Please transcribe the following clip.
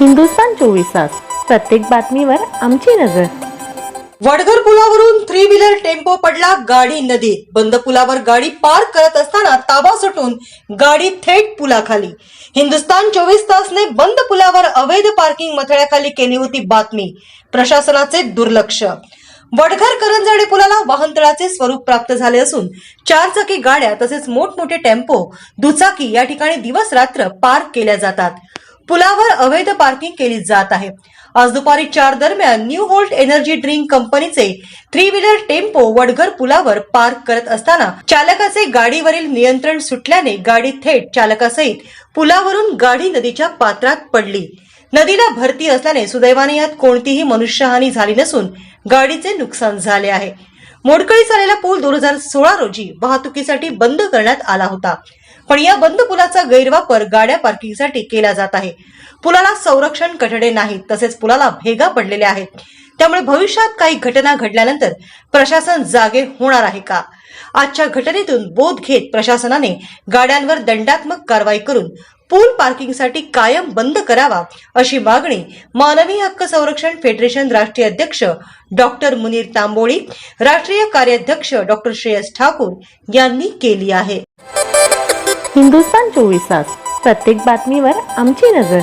हिंदुस्तान चोवीस तास. प्रत्येक बातमीवर आमची नजर. वडघर पुलावरून थ्री व्हीलर टेम्पो पडला गाडी नदी. बंद पुलावर गाडी पार करत असताना ताबा सुटून गाडी थेट पुलाखाली. हिंदुस्तान चोवीस तासने बंद पुलावर अवैध पार्किंग मथळ्याखाली केली होती बातमी. प्रशासनाचे दुर्लक्ष. वडघर करंजाडे पुलाला वाहनतळाचे स्वरूप प्राप्त झाले असून चारचाकी गाड्या तसेच मोठमोठे टेम्पो दुचाकी या ठिकाणी दिवस रात्र पार्क केल्या जातात. पुलावर अवैध पार्किंग केली जात आहे. आज दुपारी चार दरम्यान न्यू होल्ट एनर्जी ड्रिंक कंपनीचे थ्री व्हीलर टेम्पो वडघर पुलावर पार्क करत असताना चालकाचे गाडीवरील नियंत्रण सुटल्याने गाडी थेट चालकासहित पुलावरून गाडी नदीच्या पात्रात पडली. नदीला भरती असल्याने सुदैवाने यात कोणतीही मनुष्यहानी झाली नसून गाडीचे नुकसान झाले आहे. मोडकळी झालेला पूल दोन हजार सोळा रोजी वाहतुकीसाठी बंद करण्यात आला होता. पण या बंद पुलाचा गैरवापर गाड्या पार्किंगसाठी केला जात आहे. पुलाला संरक्षण कठडे नाहीत तसेच पुलाला भेगा पडलेल्या आहेत. त्यामुळे भविष्यात काही घटना घडल्यानंतर प्रशासन जागे होणार आहे का? आजच्या घटनेतून बोध घेत प्रशासनाने गाड्यांवर दंडात्मक कारवाई करून पूल पार्किंगसाठी कायम बंद करावा अशी मागणी मानवी हक्क संरक्षण फेडरेशन राष्ट्रीय अध्यक्ष डॉक्टर मुनीर तांबोळी राष्ट्रीय कार्याध्यक्ष डॉक्टर श्रेयस ठाकूर यांनी केली आहे. हिंदुस्तान चोवीस तास. प्रत्येक बातमीवर आमची नजर.